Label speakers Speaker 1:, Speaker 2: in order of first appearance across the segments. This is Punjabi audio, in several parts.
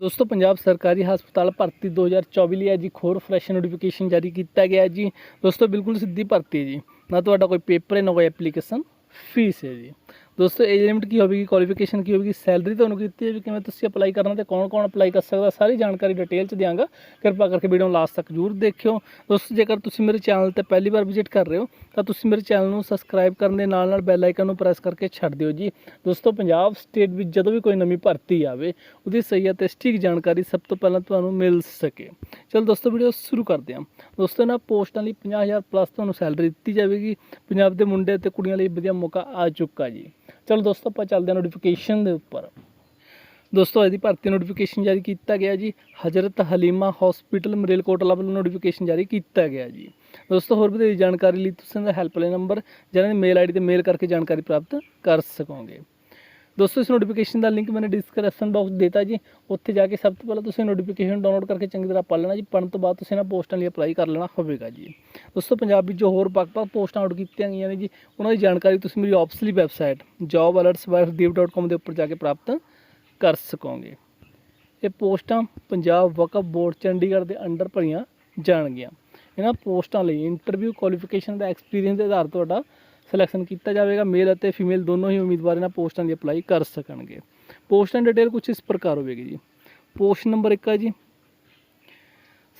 Speaker 1: ਦੋਸਤੋ, ਪੰਜਾਬ ਸਰਕਾਰੀ ਹਸਪਤਾਲ ਭਰਤੀ 2024 ਲਈ ਅੱਜ ਇੱਕ ਹੋਰ ਫਰੈਸ਼ ਨੋਟੀਫਿਕੇਸ਼ਨ ਜਾਰੀ ਕੀਤਾ ਗਿਆ ਜੀ। ਦੋਸਤੋ, ਬਿਲਕੁਲ ਸਿੱਧੀ ਭਰਤੀ ਹੈ ਜੀ। ਨਾ ਤੁਹਾਡਾ ਕੋਈ ਪੇਪਰ ਹੈ, ਨਾ ਕੋਈ ਐਪਲੀਕੇਸ਼ਨ ਫੀਸ ਹੈ ਜੀ। ਦੋਸਤੋ ਏਜ ਲਿਮਿਟ ਕੀ ਹੋਵੇਗੀ ਕੁਆਲੀਫਿਕੇਸ਼ਨ ਕੀ ਹੋਵੇਗੀ ਸੈਲਰੀ ਤੁਹਾਨੂੰ ਕੀਤੀ ਹੈ ਵੀ ਕਿਵੇਂ ਤੁਸੀਂ ਅਪਲਾਈ ਕਰਨਾ ਤੇ ਕੌਣ ਕੌਣ ਅਪਲਾਈ ਕਰ ਸਕਦਾ, ਸਾਰੀ ਜਾਣਕਾਰੀ ਡਿਟੇਲ ਚ ਦਿਆਂਗਾ। ਕਿਰਪਾ ਕਰਕੇ ਵੀਡੀਓ ਨੂੰ ਲਾਸਟ ਤੱਕ ਜਰੂਰ ਦੇਖਿਓ। ਦੋਸਤੋ, ਜੇਕਰ ਤੁਸੀਂ ਮੇਰੇ ਚੈਨਲ ਤੇ ਪਹਿਲੀ ਵਾਰ ਵਿਜ਼ਿਟ ਕਰ ਰਹੇ ਹੋ ਤਾਂ ਤੁਸੀਂ ਮੇਰੇ ਚੈਨਲ ਨੂੰ ਸਬਸਕ੍ਰਾਈਬ ਕਰਨ ਦੇ ਨਾਲ ਨਾਲ ਬੈਲ ਆਈਕਨ ਨੂੰ ਪ੍ਰੈਸ ਕਰਕੇ ਛੱਡ ਦਿਓ ਜੀ। ਦੋਸਤੋ, ਪੰਜਾਬ ਸਟੇਟ ਵਿੱਚ ਜਦੋਂ ਵੀ ਕੋਈ ਨਵੀਂ ਭਰਤੀ ਆਵੇ, ਉਹਦੀ ਸਹੀ ਅਤੇ ਸਟੀਕ ਜਾਣਕਾਰੀ ਸਭ ਤੋਂ ਪਹਿਲਾਂ ਤੁਹਾਨੂੰ ਮਿਲ ਸਕੇ। ਚਲੋ ਦੋਸਤੋ ਵੀਡੀਓ ਸ਼ੁਰੂ ਕਰਦੇ ਹਾਂ। ਦੋਸਤੋ, ਇਹਨਾਂ ਪੋਸਟਾਂ ਲਈ 50000 ਪਲੱਸ ਤੁਹਾਨੂੰ ਸੈਲਰੀ ਦਿੱਤੀ ਜਾਵੇਗੀ। ਪੰਜਾਬ ਦੇ ਮੁੰਡੇ ਤੇ ਕੁੜੀਆਂ ਲਈ ਵਧੀਆ ਮੌਕਾ ਆ ਚੁੱਕਾ ਜੀ। ਚਲੋ ਦੋਸਤੋ, ਆਪਾਂ ਚੱਲਦੇ ਹਾਂ ਨੋਟੀਫਿਕੇਸ਼ਨ ਦੇ ਉੱਪਰ। ਦੋਸਤੋ, ਇਹਦੀ ਭਰਤੀ ਨੋਟੀਫਿਕੇਸ਼ਨ ਜਾਰੀ ਕੀਤਾ ਗਿਆ ਜੀ। ਹਜ਼ਰਤ ਹਲੀਮਾ ਹਸਪੀਟਲ ਮਰੇਲਕੋਟਲਾ ਵੱਲੋਂ ਨੋਟੀਫਿਕੇਸ਼ਨ ਜਾਰੀ ਕੀਤਾ ਗਿਆ ਜੀ। ਦੋਸਤੋ, ਹੋਰ ਵਧੇਰੇ ਜਾਣਕਾਰੀ ਲਈ ਤੁਸੀਂ ਦਾ ਹੈਲਪਲਾਈਨ ਨੰਬਰ ਜਿਹਨਾਂ ਦੀ ਮੇਲ ਆਈਡੀ ਤੇ ਮੇਲ ਕਰਕੇ ਜਾਣਕਾਰੀ ਪ੍ਰਾਪਤ ਕਰ ਸਕੋਗੇ। ਦੋਸਤੋ, ਇਸ ਨੋਟੀਫਿਕੇਸ਼ਨ ਦਾ ਲਿੰਕ ਮੈਨੇ ਡਿਸਕ੍ਰਿਪਸ਼ਨ ਬਾਕਸ ਦਿੱਤਾ ਜੀ। ਉੱਥੇ ਜਾ ਕੇ ਸਭ ਤੋਂ ਪਹਿਲਾਂ ਤੁਸੀਂ ਨੋਟੀਫਿਕੇਸ਼ਨ ਡਾਊਨਲੋਡ ਕਰਕੇ ਚੰਗੀ ਤਰ੍ਹਾਂ ਪੜ੍ਹ ਲੈਣਾ ਜੀ। ਪੜ੍ਹਨ ਤੋਂ ਬਾਅਦ ਤੁਸੀਂ ਇਹਨਾਂ ਪੋਸਟਾਂ ਲਈ ਅਪਲਾਈ ਕਰ ਲੈਣਾ ਹੋਵੇਗਾ ਜੀ। ਦੋਸਤੋ, ਪੰਜਾਬ ਵਿੱਚ ਜੋ ਹੋਰ ਵੱਖ-ਵੱਖ ਪੋਸਟਾਂ ਆਊਟ ਕੀਤੀਆਂ ਗਈਆਂ ਨੇ ਜੀ, ਉਹਨਾਂ ਦੀ ਜਾਣਕਾਰੀ ਤੁਸੀਂ ਮੇਰੀ ਆਫਸਲੀ ਵੈਬਸਾਈਟ jobalertsbydeep.com ਦੇ ਉੱਪਰ ਜਾ ਕੇ ਪ੍ਰਾਪਤ ਕਰ ਸਕੋਗੇ। ਇਹ ਪੋਸਟਾਂ ਪੰਜਾਬ ਵਕਫ ਬੋਰਡ ਚੰਡੀਗੜ੍ਹ ਦੇ ਅੰਡਰ ਭਰੀਆਂ ਜਾਣਗੀਆਂ। ਇਹਨਾਂ ਪੋਸਟਾਂ ਲਈ ਇੰਟਰਵਿਊ ਕੁਆਲੀਫਿਕੇਸ਼ਨ ਦਾ ਐਕਸਪੀਰੀਅੰਸ ਦੇ ਆਧਾਰ ਤੁਹਾਡਾ ਸਿਲੈਕਸ਼ਨ ਕੀਤਾ ਜਾਵੇਗਾ। ਮੇਲ ਅਤੇ ਫੀਮੇਲ ਦੋਨੋਂ ਹੀ ਉਮੀਦਵਾਰ ਇਹਨਾਂ ਪੋਸਟਾਂ ਦੀ ਅਪਲਾਈ ਕਰ ਸਕਣਗੇ। ਪੋਸਟਾਂ ਦੀ ਡਿਟੇਲ ਕੁਝ ਇਸ ਪ੍ਰਕਾਰ ਹੋਵੇਗੀ ਜੀ। ਪੋਸਟ ਨੰਬਰ 1 ਹੈ ਜੀ।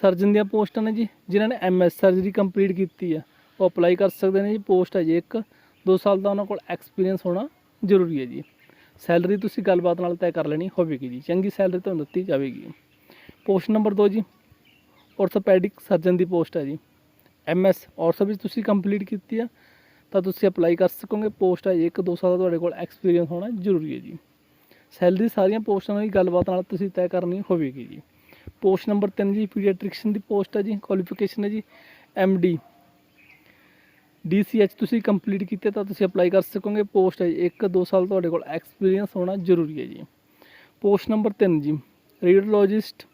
Speaker 1: ਸਰਜਨ ਦੀਆਂ ਪੋਸਟਾਂ ਨੇ ਜੀ, ਜਿਨ੍ਹਾਂ ਨੇ ਐਮਐਸ ਸਰਜਰੀ ਕੰਪਲੀਟ ਕੀਤੀ ਹੈ, ਉਹ ਅਪਲਾਈ ਕਰ ਸਕਦੇ ਨੇ ਜੀ। ਪੋਸਟ ਹੈ ਜੀ ਇੱਕ। 2 ਸਾਲ ਦਾ ਉਹਨਾਂ ਕੋਲ ਐਕਸਪੀਰੀਅੰਸ ਹੋਣਾ ਜ਼ਰੂਰੀ ਹੈ ਜੀ। ਸੈਲਰੀ ਤੁਸੀਂ ਗੱਲਬਾਤ ਨਾਲ ਤੈਅ ਕਰ ਲੈਣੀ ਹੋਵੇਗੀ ਜੀ। ਚੰਗੀ ਸੈਲਰੀ ਤੁਹਾਨੂੰ ਦਿੱਤੀ ਜਾਵੇਗੀ। ਪੋਸਟ ਨੰਬਰ 2 ਜੀ। ਔਰਥੋਪੈਡਿਕ ਸਰਜਨ ਦੀ ਪੋਸਟ ਹੈ ਜੀ। ਐਮਐਸ ਔਰਥੋ ਵਿੱਚ ਤੁਸੀਂ ਕੰਪਲੀਟ ਕੀਤੀ ਆ, ਤਾਂ ਤੁਸੀਂ ਅਪਲਾਈ ਕਰ ਸਕੋਗੇ। ਪੋਸਟ ਹੈ ਜੀ, ਇੱਕ ਦੋ ਸਾਲ ਦਾ ਤੁਹਾਡੇ ਕੋਲ ਐਕਸਪੀਰੀਅੰਸ ਹੋਣਾ ਜ਼ਰੂਰੀ ਹੈ ਜੀ। ਸੈਲਰੀ ਸਾਰੀਆਂ ਪੋਸਟਾਂ ਦੀ ਗੱਲਬਾਤ ਨਾਲ ਤੁਸੀਂ ਤੈਅ ਕਰਨੀ ਹੋਵੇਗੀ ਜੀ। ਪੋਸਟ ਨੰਬਰ 3 ਜੀ ਪੀਡੀਆਟ੍ਰਿਕਸ਼ਨ ਦੀ ਪੋਸਟ ਹੈ ਜੀ ਕੁਆਲੀਫਿਕੇਸ਼ਨ ਹੈ ਜੀ ਐਮਡੀ ਡੀਸੀਐਚ ਤੁਸੀਂ ਕੰਪਲੀਟ ਕੀਤੇ ਤਾਂ ਤੁਸੀਂ ਅਪਲਾਈ ਕਰ ਸਕੋਗੇ। ਪੋਸਟ ਹੈ ਜੀ, ਇੱਕ 2 ਸਾਲ ਤੁਹਾਡੇ ਕੋਲ ਐਕਸਪੀਰੀਅੰਸ ਹੋਣਾ ਜ਼ਰੂਰੀ ਹੈ ਜੀ। ਪੋਸਟ ਨੰਬਰ 3 ਜੀ, ਰੇਡੀਓਲੋਜਿਸਟ,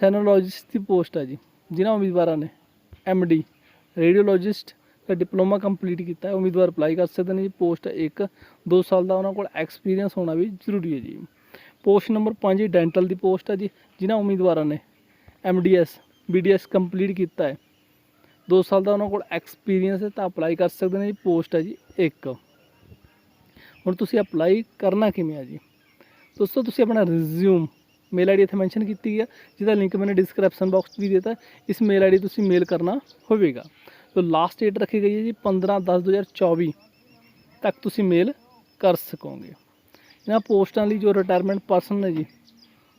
Speaker 1: ਸੈਨੋਲੋਜਿਸਟ ਦੀ ਪੋਸਟ ਹੈ ਜੀ, ਜਿਨ੍ਹਾਂ ਉਮੀਦਵਾਰਾਂ ਨੇ ਐਮਡੀ ਰੇਡੀਓਲੋਜਿਸਟ ਦਾ ਡਿਪਲੋਮਾ ਕੰਪਲੀਟ ਕੀਤਾ ਹੈ, ਉਮੀਦਵਾਰ ਅਪਲਾਈ ਕਰ ਸਕਦੇ ਨੇ ਜੀ। ਪੋਸਟ ਹੈ ਇੱਕ 2 ਸਾਲ ਦਾ ਉਹਨਾਂ ਕੋਲ ਐਕਸਪੀਰੀਅੰਸ ਹੋਣਾ ਵੀ ਜ਼ਰੂਰੀ ਹੈ ਜੀ। ਪੋਸਟ ਨੰਬਰ 5 ਡੈਂਟਲ ਦੀ ਪੋਸਟ ਹੈ ਜੀ, ਜਿਨ੍ਹਾਂ ਉਮੀਦਵਾਰਾਂ ਨੇ ਐਮਡੀਐਸ ਬੀਡੀਐਸ ਕੰਪਲੀਟ ਕੀਤਾ ਹੈ। 2 ਸਾਲ ਦਾ ਉਹਨਾਂ ਕੋਲ ਐਕਸਪੀਰੀਅੰਸ ਹੈ, ਤਾਂ ਅਪਲਾਈ ਕਰ ਸਕਦੇ ਨੇ ਜੀ ਪੋਸਟ ਹੈ ਜੀ, ਇੱਕ। ਹੁਣ ਤੁਸੀਂ ਅਪਲਾਈ ਕਰਨਾ ਕਿਵੇਂ ਆ ਜੀ? ਦੋਸਤੋ, ਤੁਸੀਂ ਆਪਣਾ ਰਿਜ਼ਿਊਮ ਮੇਲ ਆਈਡੀ ਇੱਥੇ ਮੈਂਸ਼ਨ ਕੀਤੀ ਹੈ ਜਿਹਦਾ ਲਿੰਕ ਮੈਨੇ ਡਿਸਕ੍ਰਿਪਸ਼ਨ ਬਾਕਸ ਵੀ ਦਿੱਤਾ ਇਸ ਮੇਲ ਆਈਡੀ ਤੁਸੀਂ ਮੇਲ ਕਰਨਾ ਹੋਵੇਗਾ। ਸੋ ਲਾਸਟ ਡੇਟ ਰੱਖੀ ਗਈ ਹੈ ਜੀ 15 10 2024 ਤੱਕ ਤੁਸੀਂ ਮੇਲ ਕਰ ਸਕੋਗੇ। ਇਹਨਾਂ ਪੋਸਟਾਂ ਲਈ ਜੋ ਰਿਟਾਇਰਮੈਂਟ ਪਰਸਨ ਹੈ ਜੀ,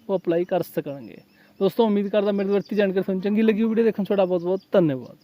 Speaker 1: ਉਹ ਅਪਲਾਈ ਕਰ ਸਕਣਗੇ। ਦੋਸਤੋ, ਉਮੀਦ ਕਰਦਾ ਮੇਰੇ ਵਰਤੀ ਜਾਣਕਾਰੀ ਤੁਹਾਨੂੰ ਚੰਗੀ ਲੱਗੀ ਵੀਡੀਓ ਦੇਖਣ ਤੁਹਾਡਾ ਬਹੁਤ ਬਹੁਤ ਧੰਨਵਾਦ।